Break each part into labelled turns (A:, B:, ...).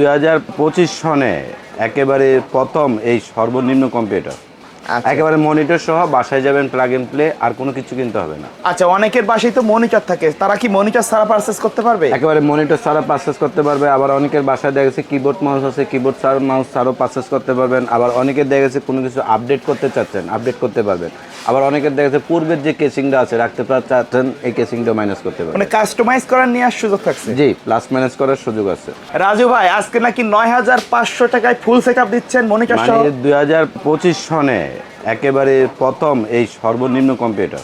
A: দুই হাজার পঁচিশ সনে একেবারে প্রথম এই সর্বনিম্ন কম্পিউটার। একেবারে মনিটর সহ বাসায় যাবেন প্লাগ এন্ড প্লে আর কোনো কিছু কিনতে হবে না।
B: আচ্ছা অনেকের বাসায় তো মনিটর থাকে। তারা কি মনিটর ছাড়া পারচেস করতে পারবে?
A: একেবারে মনিটর ছাড়া পারচেস করতে পারবে। আবার অনেকের বাসায় দেখা গেছে কিবোর্ড মাউস আছে কিবোর্ড ছাড়া মাউস ছাড়াও পারচেস করতে পারবেন। আবার অনেকের দেখা গেছে কোনো কিছু আপডেট করতে চাচ্ছেন আপডেট করতে পারবেন। আবার অনেকের দেখা গেছে পূর্বের যে কেসিংটা আছে রাখতে চাচ্ছেন এই কেসিংটা মাইনাস করতে পারবেন।
B: মানে কাস্টমাইজ করার নেওয়ার সুযোগ থাকছে?
A: জি প্লাস মাইনাস করার সুযোগ আছে।
B: রাজু ভাই আজকে নাকি নয় হাজার পাঁচশো টাকায় ফুল সেট আপ দিচ্ছেন মনিটর সহ?
A: মানে দুই হাজার পঁচিশ সনে একেবারে প্রথম এই সর্বনিম্ন কম্পিউটার।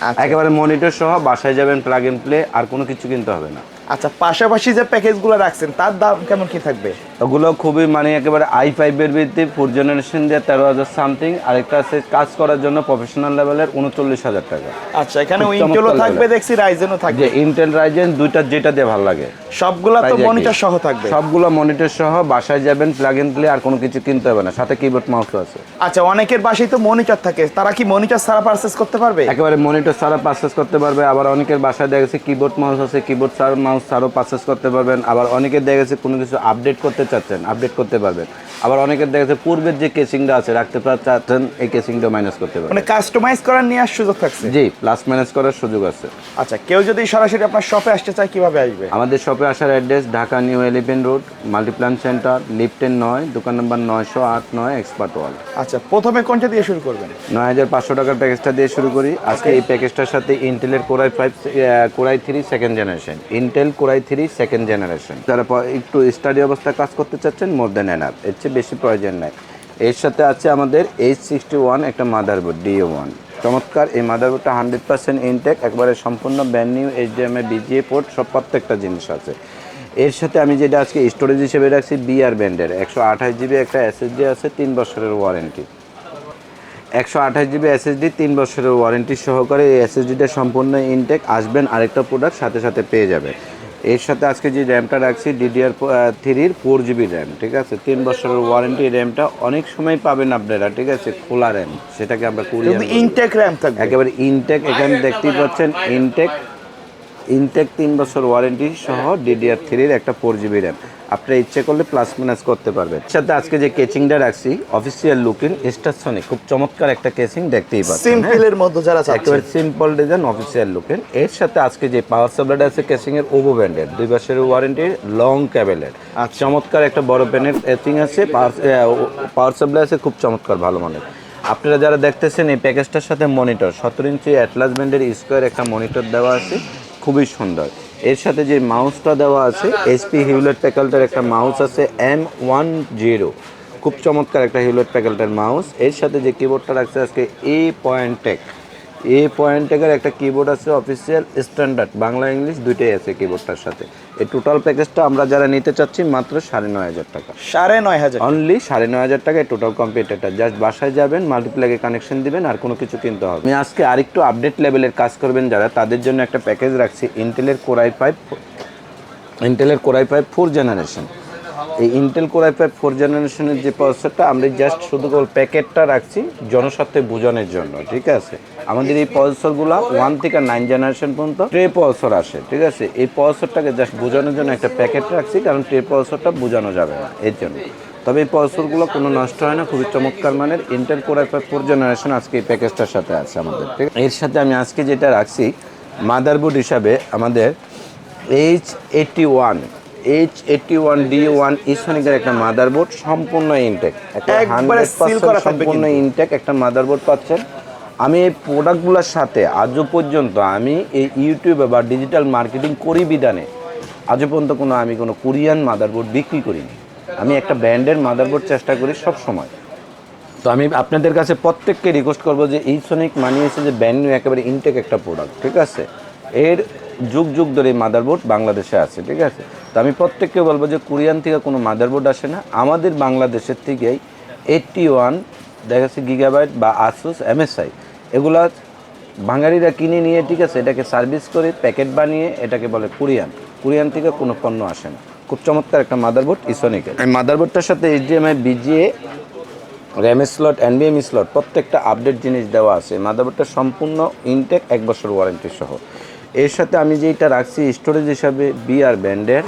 B: আচ্ছা।
A: একেবারে মনিটর সহ বাসায় যাবেন প্লাগ এন্ড প্লে আর কোনো কিছু কিনতে হবে না।
B: আচ্ছা পাশাপাশি যে প্যাকেজগুলো রাখছেন তার দাম কেমন কি থাকবে?
A: ওগুলো খুবই মানে একেবারে আই ফাইভের ভিত্তি ফোর জেনারেশন দিয়ে তেরো হাজার সামথিং আরেকটা আছে কাজ করার জন্য প্রফেশনাল লেভেলের উনচল্লিশ হাজার টাকা।
B: আচ্ছা এখানে ইন্টেলও থাকবে দেখছি রাইজেনও থাকবে।
A: ইন্টেল রাইজেন দুইটা যেটা দিয়ে ভালো লাগে।
B: সবগুলা তো মনিটর সহ থাকবে।
A: সবগুলো মনিটর সহ বাসায় যাবেন প্লাগ এন্ড প্লে আর কোনো কিছু কিনতে হবে না। সাথে কিবোর্ড মাউসও আছে।
B: আচ্ছা অনেকের বাসায় তো মনিটর থাকে। তারা কি মনিটর ছাড়া পারচেস করতে পারবে?
A: একেবারে মনিটর ছাড়া পারচেস করতে পারবে। আবার অনেকের বাসায় দেখা গেছে কিবোর্ড মাউস আছে। কিবোর্ড ছাড়া মাউস ছাড়াও পারচেস করতে পারবেন। আবার অনেকের দেখা গেছে কোনো কিছু আপডেট করতে চাচ্ছেন আপডেট করতে পারবেন। আবার অনেকের দেখা গেছে পূর্বের যে কেসিংটা আছে রাখতে চাচ্ছেন এই কেসিংটা মাইনাস করতে পারবেন।
B: মানে কাস্টমাইজ করার নেওয়ার সুযোগ থাকছে?
A: জি প্লাস মাইনাস করার সুযোগ আছে।
B: আচ্ছা কেউ যদি সরাসরি আপনার শপে আসতে চায় কীভাবে আসবে?
A: আমাদের শপে আসার address Dhaka new eleven road Multiplan center লিফটেন নয় দোকান নম্বর নয়শো আট নয় এক্সপার্ট ওয়াল
B: আচ্ছা প্রথমে কোনটা দিয়ে শুরু করবেন?
A: নয় হাজার পাঁচশো টাকার প্যাকেজটা দিয়ে শুরু করি। আজকে এই প্যাকেজটার সাথে ইন্টেলের core i five core i three second generation intel core i three second generation যারা প- একটু স্টাডি অবস্থায় কাজ করতে চাচ্ছেন মোর দেন এনাফ এর চেয়ে বেশি প্রয়োজন নাই। এর সাথে আছে আমাদের এইচ সিক্সটি ওয়ান একটা মাদারবোর্ড ডিও ওয়ান চমৎকার, এই মাদারবোর্ডটা হান্ড্রেড পার্সেন্ট ইনটেক একবারে সম্পূর্ণ brand new HDMI VGA port সব প্রত্যেকটা জিনিস আছে। এর সাথে আমি যেটা আজকে স্টোরেজ হিসেবে রাখছি বিআর ব্যান্ডের একশো আঠাশ জিবি একটা এসএসডি আছে, তিন বছরের ওয়ারেন্টি একশো আঠাশ জিবি এসএসডি তিন বছরের ওয়ারেন্টি সহকারে এই এসএসডিটা সম্পূর্ণ ইনটেক আসবেন আরেকটা প্রোডাক্ট সাথে সাথে পেয়ে যাবে। এর সাথে আজকে যে র্যামটা রাখছি ডিডিআর থ্রির ফোর জিবি র্যাম ঠিক আছে? তিন বছরের ওয়ারেন্টি র্যামটা অনেক সময় পাবেন আপনারা ঠিক আছে? খোলা র্যাম সেটাকে আমরা
B: করি ইনটেক র্যাম থাকবে।
A: একেবারে ইনটেক এখানে দেখতেই পাচ্ছেন ইনটেক ইনটেক তিন বছর ওয়ারেন্টি সহ ডিডিআর থ্রির একটা ফোর জিবি র্যাম। আপনারা ইচ্ছে করলে প্লাস মাইনাস করতে পারবেন। সাথে আজকে যে কেচিংটা রাখছি অফিসিয়াল লুকিং স্টারসনিক খুব চমৎকার একটা কেচিং দেখতেই পাচ্ছেন হ্যাঁ?
B: সিম্পলের মধ্যে যারা
A: একেবারে সিম্পল ডিজাইন অফিসিয়াল লুকের এর। সাথে আজকে যে পাওয়ার সাপ্লাইটা আছে কেসিং এর ওভো ব্র্যান্ডের দুই বছরের ওয়ারেন্টির লং ক্যাবেলের আর চমৎকার একটা বড় প্যানের এথিং আছে পাওয়ার সাপ্লাই আছে খুব চমৎকার ভালো মানের। আপনারা যারা দেখতেছেন এই প্যাকেজটার সাথে মনিটর সতেরো ইঞ্চি অ্যাটলাস ব্যান্ডের স্কোয়ার একটা মনিটর দেওয়া আছে। খুবই সুন্দর। এর সাথে যে মাউসটা দেওয়া আছে এসপি হিউলেট প্যাকেলটার একটা মাউস আছে এম ওয়ান জিরো খুব চমৎকার একটা হিউলেট প্যাকেলটার মাউস এর সাথে যে কিবোর্ডটা রাখছে আজকে A point tech A point টেকের একটা কিবোর্ড আছে অফিসিয়াল স্ট্যান্ডার্ড বাংলা ইংলিশ দুইটাই আছে কিবোর্ডটার সাথে। এই টোটাল প্যাকেজটা আমরা যারা নিতে চাচ্ছি মাত্র সাড়ে নয় হাজার টাকা।
B: সাড়ে নয় হাজার
A: অনলি সাড়ে নয় হাজার টাকায় টোটাল কম্পিউটারটা জাস্ট বাসায় যাবেন মাল্টিপ্লাগে কানেকশন দিবেন আর কোনো কিছু কিনতে হবে। আমি আজকে আরেকটু আপডেট লেভেলের কাজ করবেন যারা। তাদের জন্য একটা প্যাকেজ রাখছি ইন্টেলের কোরাই ফাইভ ইন্টেলের core i five four generation এই Intel core i five four জেনারেশনের যে প্রসেসরটা আমরা জাস্ট শুধু কেবল প্যাকেটটা রাখছি জনস্বার্থে বোঝানোর জন্য, ঠিক আছে? আমাদের এই প্রসেসরগুলো ওয়ান থেকে নাইন জেনারেশন পর্যন্ত ট্রে প্রসেসর আসে, ঠিক আছে? এই প্রসেসরটাকে জাস্ট বোঝানোর জন্য একটা প্যাকেট রাখছি, কারণ ট্রে প্রসেসরটা বোঝানো যাবে না, এর জন্য। তবে এই প্রসেসরগুলো কোনো নষ্ট হয় না, খুবই চমৎকার মানের Intel core i five four generation আজকে এই প্যাকেজটার সাথে আছে আমাদের, ঠিক এর সাথে আমি আজকে যেটা রাখছি মাদারবোর্ড হিসাবে আমাদের H eighty one H eighty one D one ইসনিকের একটা মাদারবোর্ড সম্পূর্ণ ইনটেক একটা হান্ড্রেড সম্পূর্ণ ইনটেক একটা মাদারবোর্ড পাচ্ছেন। আমি এই প্রোডাক্টগুলোর সাথে আজও পর্যন্ত আমি এই ইউটিউবে বা ডিজিটাল মার্কেটিং করি বিধানে আজও পর্যন্ত কোনো আমি কোনো কোরিয়ান মাদারবোর্ড বিক্রি করিনি। আমি একটা ব্র্যান্ডের মাদারবোর্ড চেষ্টা করি সব সময় তো আমি আপনাদের কাছে প্রত্যেককে রিকোয়েস্ট করব যে এই সনিক মানিয়েছে যে ব্যান্ড নিউ একেবারে ইনটেক একটা প্রোডাক্ট ঠিক আছে? এর যুগ যুগ ধরে এই মাদারবোর্ড বাংলাদেশে আছে, ঠিক আছে? তো আমি প্রত্যেককে বলব যে কোরিয়ান থেকে কোনো মাদারবোর্ড আসে না। আমাদের বাংলাদেশের থেকেই এইটটি ওয়ান দেখা যাচ্ছে গিগাবাইট বা আসুস এমএসআই এগুলা বাঙালিরা কিনে নিয়ে, ঠিক আছে, এটাকে সার্ভিস করে প্যাকেট বানিয়ে, এটাকে বলে কোরিয়ান। কোরিয়ান থেকে কোনো পণ্য আসে না। খুব চমৎকার একটা মাদারবোর্ড ইসনিকের এই মাদারবোর্ডটার সাথে এইচডিএমআই বিজিএ র্যাম স্লট এনবিএম স্লট প্রত্যেকটা আপডেট জিনিস দেওয়া আছে। মাদারবোর্ডটা সম্পূর্ণ ইনটেক এক বছর ওয়ারেন্টি সহ। এর সাথে আমি যেটা রাখছি স্টোরেজ হিসাবে বিআর ব্যান্ডের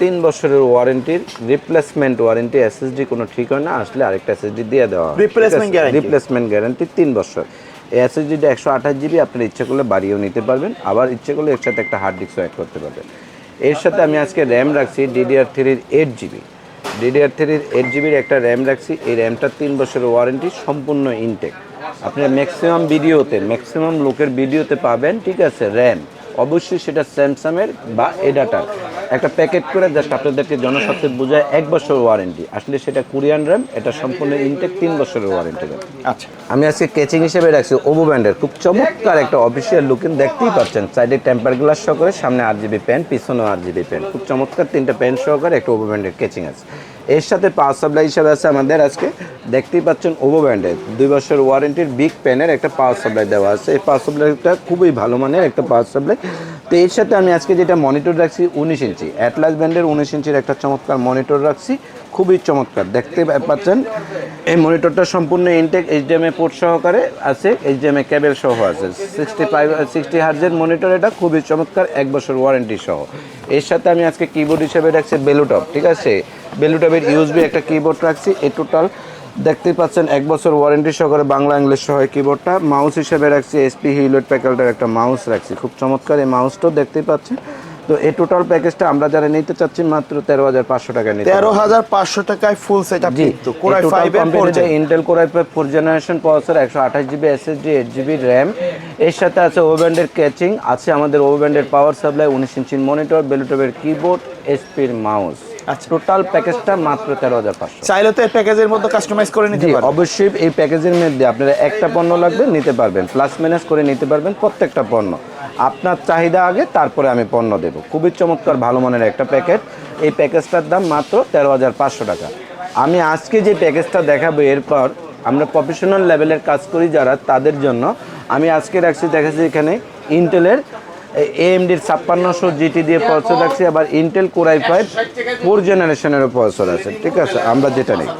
A: তিন বছরের ওয়ারেন্টির রিপ্লেসমেন্ট ওয়ারেন্টি এসএসডি কোনো ঠিক হয় না আসলে আরেকটা এসএসডি দিয়ে দেওয়া
B: Replacement guarantee?
A: রিপ্লেসমেন্ট গ্যারান্টি তিন বছর। এই এসএসডিটা একশো আঠাশ জিবি আপনার ইচ্ছে করলে বাড়িয়েও নিতে পারবেন। আবার ইচ্ছে করলে এর সাথে একটা হার্ড ডিস্কও অ্যাড করতে পারবেন। এর সাথে আমি আজকে র্যাম রাখছি ডিডিআর থ্রির এইট জিবি ডিডিআর থ্রির এইট জিবির একটা র্যাম রাখছি। এই র্যামটা তিন বছরের ওয়ারেন্টি সম্পূর্ণ ইনটেক আপনি ম্যাক্সিমাম ভিডিওতে ম্যাক্সিমাম লোকের ভিডিওতে পাবেন ঠিক আছে র্যাম অবশ্যই সেটা স্যামসাংয়ের বা এডাটার। একটা প্যাকেট করে জাস্ট আপনাদেরকে জনস্বার্থে বোঝায় এক বছর ওয়ারেন্টি আসলে সেটা কোরিয়ান র্যাম এটা সম্পূর্ণ ইনটেক তিন বছরের ওয়ারেন্টি র্যাম
B: আচ্ছা।
A: আমি আজকে ক্যাচিং হিসেবে রাখছি ওভো ব্যান্ডের খুব চমৎকার একটা অফিসিয়াল লুকিং দেখতেই পাচ্ছেন। সাইডে টেম্পার গ্লাস সহকারে সামনে আট জিবি প্যান্ট পিছনেও আট জিবি প্যান্ট খুব চমৎকার তিনটা প্যান্ট সহকারে একটা ওভো ব্যান্ডের কেচিং আছে। এর সাথে পাওয়ার সাপ্লাই হিসাবে আছে আমাদের আজকে। দেখতেই পাচ্ছেন ওভো ব্র্যান্ডের। দুই বছর ওয়ারেন্টির বিগ প্যানের একটা পাওয়ার সাপ্লাই দেওয়া আছে। এই পাওয়ার সাপ্লাইটা খুবই ভালো মানের একটা পাওয়ার সাপ্লাই তো এর সাথে আমি আজকে যেটা মনিটর রাখছি, উনিশ ইঞ্চি। অ্যাটলাস ব্র্যান্ডের উনিশ ইঞ্চির একটা চমৎকার মনিটর রাখছি। খুবই চমৎকার। দেখতে পাচ্ছেন, এই মনিটরটা সম্পূর্ণ ইনটেক এইচডিএমএ পোর্ট সহকারে আছে এইচডিএমএ কেবল সহ আছে। সিক্সটি ফাইভ সিক্সটি হার্জের মনিটর এটা খুবই চমৎকার, এক বছর ওয়ারেন্টি সহ। এর সাথে আমি আজকে কিবোর্ড হিসেবে রাখছি বেলুটপ ঠিক আছে? বেলুটপের ইউজবি একটা কিবোর্ড রাখছি, এই টোটাল দেখতেই পাচ্ছেন, এক বছর ওয়ারেন্টি সহকারে বাংলা, ইংলিশ সহ কিবোর্ডটা মাউস হিসেবে রাখছি এসপি হিউলেট প্যাকেলটার একটা মাউস রাখছি। খুব চমৎকার, এই মাউসটাও দেখতেই পাচ্ছেন তো এই টোটাল প্যাকেজটা আমরা যারা নিতে চাচ্ছি মাত্র তেরো হাজার পাঁচশো টাকা নিতে
B: তেরো হাজার পাঁচশো টাকায় ফুল সেট আপ কিন্তু। কোরাই ফাইভ এর
A: Intel core i five four generation processor একশো আঠাশ GB SSD eight GB RAM এর সাথে আছে ওভেন্ডের ক্যাচিং আছে আমাদের ওভেন্ডের পাওয়ার সাপ্লাই উনিশ ইঞ্চির মনিটর বেলুটবের কিবোর্ড এসপির মাউস। টোটাল প্যাকেজটা মাত্র তেরো হাজার পাঁচশো।
B: চাইলে তো এই প্যাকেজের মধ্যে কাস্টমাইজ করে নিতে পারবেন।
A: অবশ্যই এই প্যাকেজের মধ্যে আপনারা একটা পণ্য লাগবে নিতে পারবেন। প্লাস মাইনাস করে নিতে পারবেন প্রত্যেকটা পণ্য। আপনার চাহিদা আগে তারপরে আমি পণ্য দেব। খুবই চমৎকার ভালো মানের একটা প্যাকেট এই প্যাকেজটার দাম মাত্র তেরো হাজার পাঁচশো টাকা। আমি আজকে যে প্যাকেজটা দেখাবো এরপর আমরা প্রফেশনাল লেভেলের কাজ করি যারা তাদের জন্য আমি আজকে রাখছি দেখাচ্ছি এখানে ইন্টেলের এএমডির ছাপ্পান্নশো জিটি দিয়ে প্রসেসর রাখছি, আবার Intel core i five four জেনারেশনেরও processor আছে, ঠিক আছে? আমরা যেটা নেই।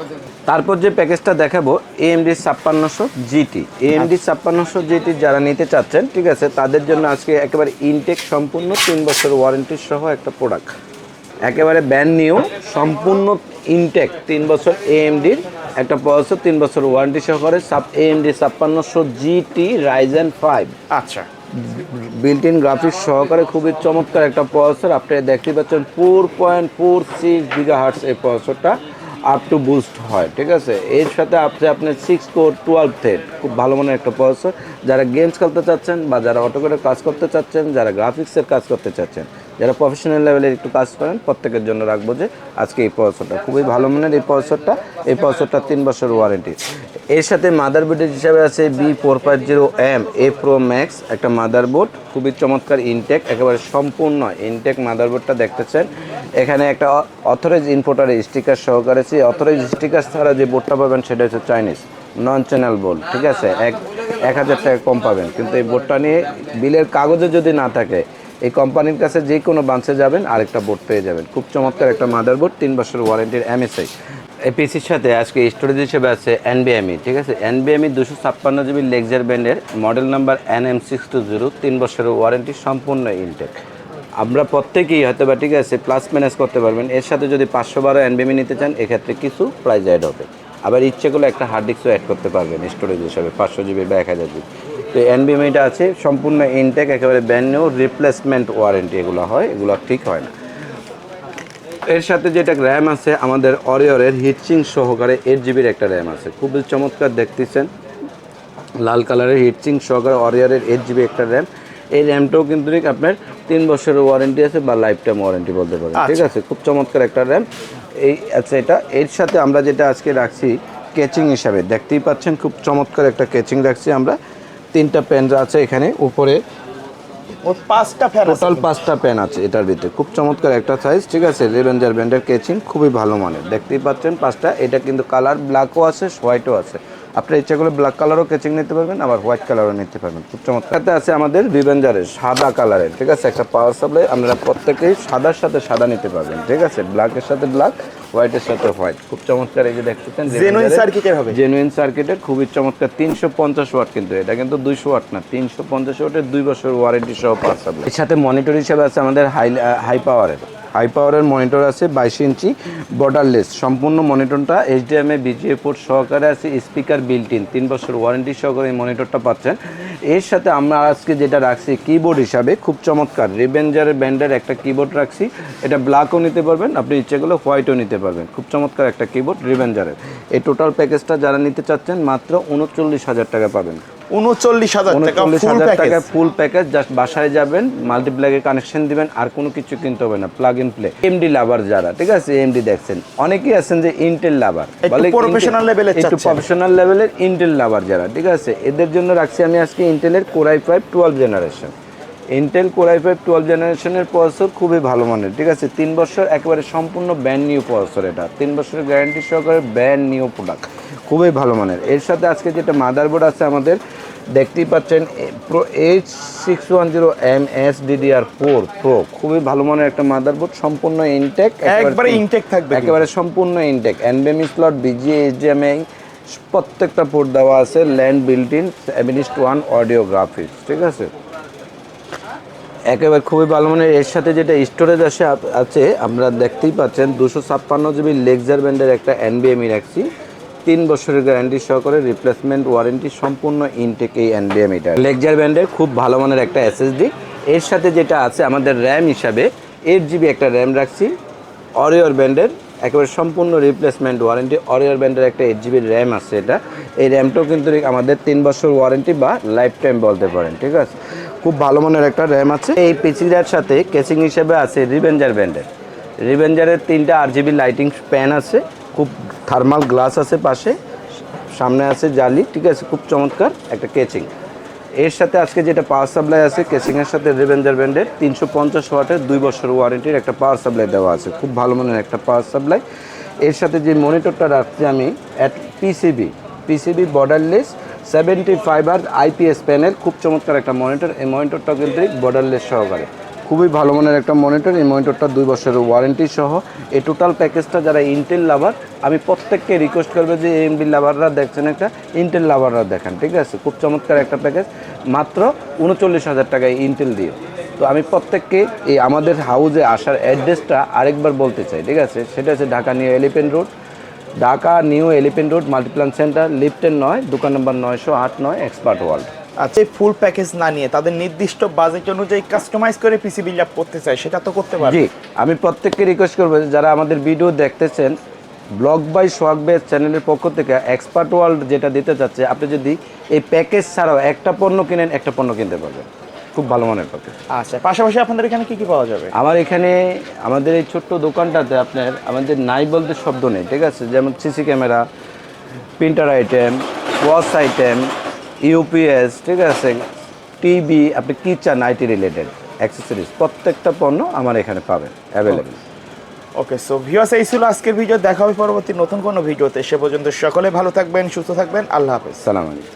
A: তারপর যে প্যাকেজটা দেখাবো, এএমডি ছাপ্পান্নশো জিটি এএমডি ছাপ্পান্নশো জিটি যারা নিতে চাচ্ছেন, ঠিক আছে, তাদের জন্য আজকে একেবারে ইনটেক সম্পূর্ণ তিন বছর ওয়ারেন্টি সহ একটা প্রোডাক্ট একেবারে ব্যান্ড নিউ সম্পূর্ণ ইনটেক তিন বছর এএমডির একটা প্রসেসর তিন বছর ওয়ারেন্টি সহকারে সাপ এএমডি ছাপ্পান্নশো জিটি রাইজেন ফাইভ
B: আচ্ছা।
A: বিল্ট ইন গ্রাফিক্স সহকারে খুবই চমৎকার একটা প্রসেসর। আপনি দেখতে পাচ্ছেন four point four six giga hertz এই প্রসেসরটা আপ টু বুস্ট হয়, ঠিক আছে? এর সাথে আপনি আপনার সিক্স কোর টুয়েলভ থ্রেড খুব ভালো মানের একটা প্রসেসর। যারা গেমস খেলতে চাচ্ছেন বা যারা অটোকেটের কাজ করতে চাচ্ছেন, যারা গ্রাফিক্সের কাজ করতে চাচ্ছেন যারা প্রফেশনাল লেভেলের একটু কাজ করেন, প্রত্যেকের জন্য রাখব যে আজকে এই প্রসেসরটা খুবই ভালো মানের এই প্রসেসরটা এই প্রসেসরটা তিন বছর ওয়ারেন্টি এর সাথে মাদারবোর্ড হিসাবে আছে B four five zero M A pro max একটা মাদারবোর্ড খুবই চমৎকার ইনটেক একেবারে সম্পূর্ণ ইনটেক মাদার মাদারবোর্ডটা দেখতেছেন এখানে একটা অথরাইজ ইনপোর্টার স্টিকার সহকারে আছে অথরাইজ স্টিকার ছাড়া যে বোর্ডটা পাবেন সেটা হচ্ছে চাইনিজ নন চ্যানেল বোর্ড ঠিক আছে? এক এক হাজার টাকা কম পাবেন। কিন্তু এই বোর্ডটা নিয়ে বিলের কাগজে যদি না থাকে কোম্পানির কাছে যে কোনো বাঞ্চে যাবেন, আরেকটা বোর্ড পেয়ে যাবেন। খুব চমৎকার একটা মাদারবোর্ড তিন বছর ওয়ারেন্টির এমএসআই এই পিসির সাথে আজকে স্টোরেজ হিসেবে আছে এনবিএমই ঠিক আছে? এনবিএমই দুশো ছাপ্পান্ন জিবি লেকজার ব্যান্ডের model number N M six two zero তিন বছরের ওয়ারেন্টি সম্পূর্ণ ইনটেক আমরা প্রত্যেকেই হয়তো বা ঠিক আছে প্লাস ম্যানেজ করতে পারবেন। এর সাথে যদি পাঁচশো বারো এনবিএমই নিতে চান, এক্ষেত্রে কিছু প্রাইস অ্যাড হবে। আবার ইচ্ছে করলে একটা হার্ড ডিস্কও অ্যাড করতে পারবেন স্টোরেজ হিসাবে, পাঁচশো জিবি বা এক হাজার জিবি তো এনবিএমইটা আছে সম্পূর্ণ ইনটেক একেবারে ব্যান্ড নিউ রিপ্লেসমেন্ট ওয়ারেন্টি এগুলো হয় এগুলো ঠিক হয় না। এর সাথে যেটা র্যাম আছে আমাদের অরিয়রের হিটচিং সহকারে এইট জিবির একটা র্যাম আছে। খুবই চমৎকার দেখতেছেন। লাল কালারের হিটচিং সহকারে অরিয়রের এইট জিবি একটা র্যাম এই র্যামটাও কিন্তু আপনার তিন বছরের ওয়ারেন্টি আছে বা লাইফ টাইম ওয়ারেন্টি বলতে পারেন। ঠিক আছে? খুব চমৎকার একটা র্যাম এই আছে এটা এর সাথে আমরা যেটা আজকে রাখছি কেচিং হিসাবে। দেখতেই পাচ্ছেন খুব চমৎকার একটা কেচিং রাখছি আমরা। তিনটা পেন আছে এখানে উপরে
B: ওর পাঁচটা ফ্যান
A: টোটাল পাঁচটা পেন আছে এটার ভিতরে। খুব চমৎকার একটা সাইজ ঠিক আছে? রেভেঞ্জার ব্র্যান্ডের কেচিং খুবই ভালো মানের। দেখতেই পাচ্ছেন পাঁচটা এটা কিন্তু কালার ব্ল্যাকও আছে হোয়াইটও আছে। আপনার ইচ্ছা করলে ব্ল্যাক কালারও কেচিং নিতে পারবেন আবার হোয়াইট কালারও নিতে পারবেন। খুব চমৎকার। আছে আমাদের রিভেঞ্জারের সাদা কালারের ঠিক আছে? একটা পাওয়ার সাপ্লাই আপনারা প্রত্যেকেই সাদার সাথে সাদা নিতে পারবেন ঠিক আছে? ব্ল্যাকের সাথে ব্ল্যাক হোয়াইটের সাথে হোয়াইট খুব চমৎকার এই যে দেখতেছেন
B: জেনুইন সার্কিটের হবে
A: জেনুইন সার্কিটের খুবই চমৎকার তিনশো পঞ্চাশ ওয়াট কিন্তু এটা কিন্তু দুইশো ওয়াট না তিনশো পঞ্চাশ ওয়াটের দুই বছর ওয়ারেন্টি সহ পাওয়ার সাপ্লাই এর সাথে মনিটর হিসেবে আছে আমাদের হাই হাই পাওয়ারের হাই পাওয়ারের মনিটর আছে বাইশ ইঞ্চি বর্ডারলেস সম্পূর্ণ মনিটরটা এইচডিএমএ বিজিএ পোর্ট সহকারে আছে স্পিকার বিল্ট ইন তিন বছর ওয়ারেন্টি সহকারে এই মনিটরটা পাচ্ছেন। এর সাথে আমরা আজকে যেটা রাখছি কিবোর্ড হিসাবে খুব চমৎকার। রিভেঞ্জারের ব্যান্ডের একটা কিবোর্ড রাখছি। এটা ব্ল্যাকও নিতে পারবেন, আপনি ইচ্ছে করলে হোয়াইটও নিতে পারবেন। খুব চমৎকার একটা কিবোর্ড রিভেঞ্জারের এই টোটাল প্যাকেজটা যারা নিতে চাচ্ছেন, মাত্র উনচল্লিশ হাজার টাকা পাবেন।
B: উনচল্লিশ হাজার টাকা full package
A: full package just বাসায় যাবেন মাল্টিপ্লাগে কানেকশন দিবেন আর কোনো কিছু কিনতে হবে না plug in play AMD lover যারা ঠিক আছে? এমডি দেখছেন। অনেকেই আছেন যে ইন্টেল লাভার
B: একটু professional
A: একটু প্রফেশনাল লেভেলের ইন্টেল লাভার যারা ঠিক আছে? এদের জন্য রাখছি আমি আজকে ইন্টেলের core i five twelve generation Intel core i five twelve জেনারেশনের প্রসেসর খুবই ভালো মানের ঠিক আছে? তিন বছর একেবারে সম্পূর্ণ ব্যান্ড নিউ প্রসেসর এটা। তিন বছরের গ্যারান্টি সহকারে ব্যান্ড নিউ প্রোডাক্ট খুবই ভালো মানের। এর সাথে আজকে যেটা মাদারবোর্ড আছে আমাদের দেখতেই পাচ্ছেন pro H six one zero M S DDR four pro খুবই ভালো মানের একটা মাদারবোর্ড সম্পূর্ণ ইনটেক
B: একবারে intake থাকবে
A: একেবারে সম্পূর্ণ ইনটেক এনবিএম স্লট বিজি এইচডিএমআই প্রত্যেকটা পোর্ট দেওয়া আছে ল্যান্ড বিল্ট ইন এমিনিস্ট ওয়ান অডিও গ্রাফিক্স ঠিক আছে? একেবারে খুবই ভালো মানের এর সাথে যেটা স্টোরেজ আসে আপ- আছে আমরা দেখতেই পাচ্ছেন দুশো ছাপ্পান্ন জিবি লেক্সার ব্যান্ডের একটা এনবিএমই রাখছি তিন বছরের গ্যারান্টি সহকারে রিপ্লেসমেন্ট ওয়ারেন্টি সম্পূর্ণ ইনটেক এই এনবিএমিটা লেকজার ব্যান্ডের খুব ভালো মানের একটা এসএসডি এর সাথে যেটা আছে, আমাদের র্যাম হিসাবে এইট জিবি একটা র্যাম রাখছি। অরিওর ব্যান্ডের একেবারে সম্পূর্ণ রিপ্লেসমেন্ট ওয়ারেন্টি অরিওর ব্যান্ডের একটা এইট জিবির র্যাম আছে এটা। এই র্যামটাও কিন্তু আমাদের তিন বছর ওয়ারেন্টি বা লাইফ টাইম বলতে পারেন, ঠিক আছে? খুব ভালো মানের একটা র্যাম আছে। এই পিচিটার সাথে কেসিং হিসেবে আছে রিভেঞ্জার ব্যান্ডের রিভেঞ্জারের তিনটা আর জিবি লাইটিং প্যান আছে। খুব থার্মাল গ্লাস আছে পাশে, সামনে আছে জালি, ঠিক আছে, খুব চমৎকার, একটা কেচিং। এর সাথে আজকে যেটা পাওয়ার সাপ্লাই আছে কেসিংয়ের সাথে রেভেঞ্জার ব্র্যান্ডের তিনশো পঞ্চাশ ওয়াটের দুই বছর ওয়ারেন্টির একটা পাওয়ার সাপ্লাই দেওয়া আছে, খুব ভালো মানের একটা পাওয়ার সাপ্লাই এর সাথে যে মনিটরটা রাখছি আমি at PCB PCB borderless seventy five R IPS panel খুব চমৎকার একটা মনিটর এই মনিটরটা কিন্তু বর্ডারলেস সহকারে। খুবই ভালো মানের একটা মনিটর এই মনিটরটা দুই বছরের ওয়ারেন্টি সহ। এই টোটাল প্যাকেজটা যারা ইন্টেল লাভার আমি প্রত্যেককে রিকোয়েস্ট করব যে এমডি লাভাররা দেখছেন একটা ইন্টেল লাভাররা দেখেন, ঠিক আছে? খুব চমৎকার একটা প্যাকেজ মাত্র উনচল্লিশ হাজার টাকায় ইন্টেল দিয়ে। তো আমি প্রত্যেককে এই আমাদের হাউজে আসার অ্যাড্রেসটা আরেকবার বলতে চাই, ঠিক আছে? সেটা হচ্ছে Dhaka new elephant road. Dhaka new elephant road multiplan center, লিফটের নয়, দোকান নম্বর নয়শো আট নয়, এক্সপার্ট ওয়ার্ল্ড।
B: আচ্ছা ফুল প্যাকেজ না নিয়ে তাদের নির্দিষ্ট বাজেট অনুযায়ী কাস্টমাইজ করে পিসি বিল্ড আপ করতে চায় সেটা তো করতে পারবে।
A: জি আমি প্রত্যেককে রিকোয়েস্ট করব যারা আমাদের ভিডিও দেখতেছেন ব্লগ বাই সোয়াগ বেস চ্যানেলের পক্ষ থেকে এক্সপার্ট ওয়ার্ল্ড যেটা দিতে চাচ্ছে আপনি যদি এই প্যাকেজ ছাড়াও একটা পণ্য কিনেন একটা পণ্য কিনতে পারবেন। খুব ভালো মানের প্যাকেজ
B: আচ্ছা পাশাপাশি আপনাদের এখানে কি কি পাওয়া যাবে?
A: আমার এখানে আমাদের এই ছোট্ট দোকানটাতে আপনার আমাদের নাই বলতে শব্দ নেই ঠিক আছে? যেমন CC camera printer item wash item UPS ঠিক আছে? টিভি আপনি কী চান আইটি রিলেটেড অ্যাক্সেসরিজ প্রত্যেকটা পণ্য আমার এখানে পাবেন অ্যাভেলেবেল
B: ওকে সো ভিওস এই ছিল আজকের ভিডিও দেখা হবে পরবর্তী নতুন কোনো ভিডিওতে সে পর্যন্ত সকলে ভালো থাকবেন সুস্থ থাকবেন। আল্লাহ হাফেজ।
A: সালাম আলাইকুম।